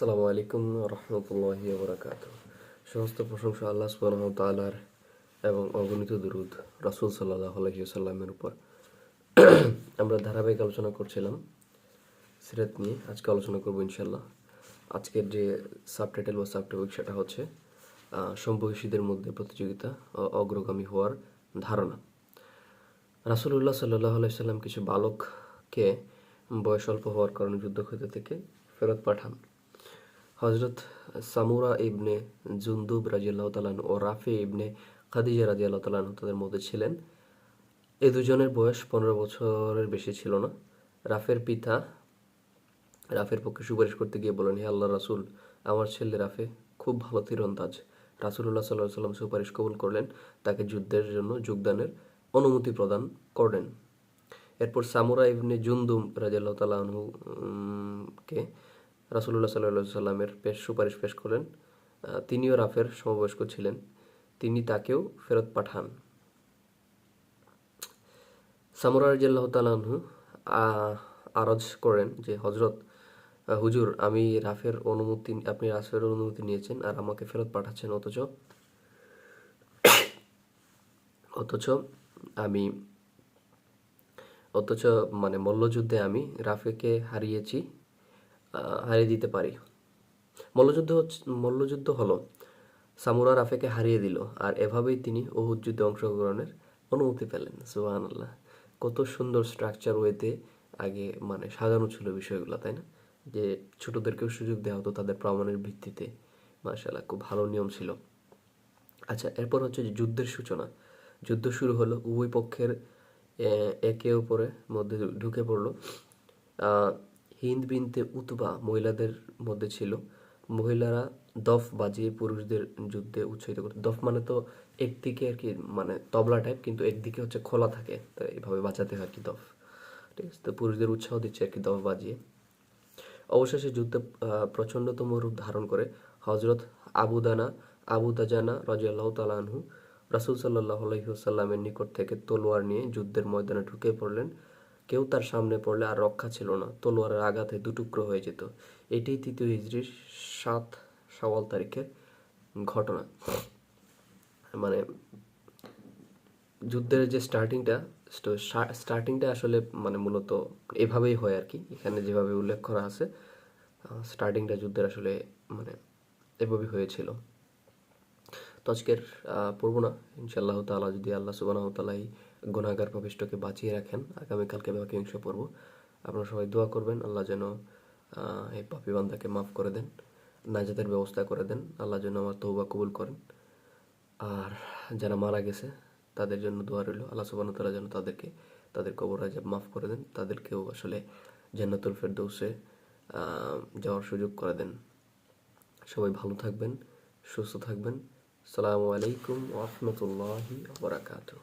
সালামু আলাইকুম রহমতুল্লাহি বরাকাত সমস্ত প্রশংসা আল্লাহ সুবাহ তালার এবং অগণিত দুরুদ রাসুল সাল্লাহ আলহিসাল্লামের উপর। আমরা ধারাবাহিক আলোচনা করছিলাম, সিরাত নিয়ে আজকে আলোচনা করব ইনশাল্লাহ আজকের যে সাবটাইটেল বা সাবটপিক সেটা হচ্ছে সমবয়সীদের মধ্যে প্রতিযোগিতা ও অগ্রগামী হওয়ার ধারণা। রাসুলুল্লাহ সাল্লাহ আলাইসাল্লাম কিছু বালককে বয়স অল্প হওয়ার কারণে যুদ্ধক্ষেত্র থেকে ফেরত পাঠান। হজরত সামুরা ইবনে জুন্দুব রাজিয়াল্লাহ তালান ও রাফি ইবনে খাদিজা রাজিয়াল্লাহ তালান তাদের মধ্যে ছিলেন। এই দুজনের বয়স পনেরো বছরের বেশি ছিল না। রাফের পিতা রাফের পক্ষে সুপারিশ করতে গিয়ে বলেন, হে আল্লাহ রাসুল, আমার ছেলে রাফে খুব ভালো তীরন্দাজ। রাসুল্লাহ সাল্লাহ সাল্লাম সুপারিশ কবুল করলেন, তাকে যুদ্ধের জন্য যোগদানের অনুমতি প্রদান করলেন এরপর সামুরা ইবনে জুন্দুম রাজিয়াল্লাহ তালাহু কে রাসুল্লাহ সাল্লাহ সাল্লামের পেশ সুপারিশ পেশ করলেন। তিনিও রাফের সমবয়স্ক ছিলেন। তিনি তাকেও ফেরত পাঠান। সামুরা রাজিয়াল্লাহ তালাহু আরজ করেন যে হজরত হুজুর, আমি রাফের অনুমতি, আপনি রাফের অনুমতি নিয়েছেন আর আমাকে ফেরত পাঠাচ্ছেন। অথচ অথচ আমি, অথচ মানে মল্লযুদ্ধে আমি রাফেকে হারিয়েছি। হারিয়ে দিতে পারি। মল্লযুদ্ধ হচ্ছে, মল্লযুদ্ধ হলো, সামুরা রাফেকে হারিয়ে দিল, আর এভাবেই তিনি ওহুদ যুদ্ধে অংশগ্রহণের অনুমতি পেলেন। সুবাহান আল্লাহ কত সুন্দর স্ট্রাকচার ওয়েতে আগে মানে সাজানো ছিল বিষয়গুলো, তাই না? যে ছোটদেরকেও সুযোগ দেওয়া হতো তাদের প্রমাণের ভিত্তিতে। মার্শাল্লাহ খুব ভালো নিয়ম ছিল। আচ্ছা এরপর হচ্ছে যে যুদ্ধের সূচনা। যুদ্ধ শুরু হলো, উভয় পক্ষের একে অপরের মধ্যে ঢুকে পড়ল। হিন্দ বিনতে উতবা মহিলাদের মধ্যে ছিল। মহিলারা দফ বাজিয়ে পুরুষদের যুদ্ধে উৎসাহিত করতো। দফ মানে তো একদিকে আর কি মানে তবলা টাইপ কিন্তু একদিকে হচ্ছে খোলা থাকে, তো এইভাবে বাঁচাতে হয় আর কি দফ। ঠিক আছে, তো পুরুষদের উৎসাহ দিচ্ছে আর কি দফ বাজিয়ে। অবশেষে যুদ্ধ প্রচণ্ডতম রূপ ধারণ করে হজরত আবুদানা আবুদাজানা রাজিয়াল্লাহ তালানহু রাসুল সাল্লাহ আলহিহসাল্লামের নিকট থেকে তলোয়ার নিয়ে যুদ্ধের ময়দানে ঢুকে পড়লেন। কেউ তার সামনে পড়লে আর রক্ষা ছিল না। তলোয়ারের আঘাতে দুটুকরো হয়ে যেত। এটাই তৃতীয় হিজড়ির সাত সওয়াল তারিখের ঘটনা। মানে যুদ্ধের যে স্টার্টিংটা স্টার্টিংটা আসলে মানে মূলত এভাবেই হয় আর কি। এখানে যেভাবে উল্লেখ করা আছে স্টার্টিংটা যুদ্ধের আসলে মানে এভাবেই হয়েছিল। তো আজকের পড়ব না। ইনশাআল্লাহ তাআলা যদি আল্লাহ সুবাহ তাআলা এই গুণাগার প্রবিষ্টকে বাঁচিয়ে রাখেন। আগামীকালকে বাকি অংশ পড়ব। আপনারা সবাই দোয়া করবেন। আল্লাহ যেন এই পাপি বান্দাকে মাফ করে দেন, নাজাতের ব্যবস্থা করে দেন। আল্লাহ যেন আমার তৌবা কবুল করেন। আর যারা মারা গেছে, তাদের জন্য দোয়া রইল। আল্লাহ সুবাহ তালা যেন তাদেরকে, তাদের কবর আজাব মাফ করে দেন। তাদেরকেও আসলে জান্নাতুল ফেরদৌসে যাওয়ার সুযোগ করে দেন। সবাই ভালো থাকবেন, সুস্থ থাকবেন। সালামু আলাইকুম ওরহমতুল্লাহি বারাকাতুহ।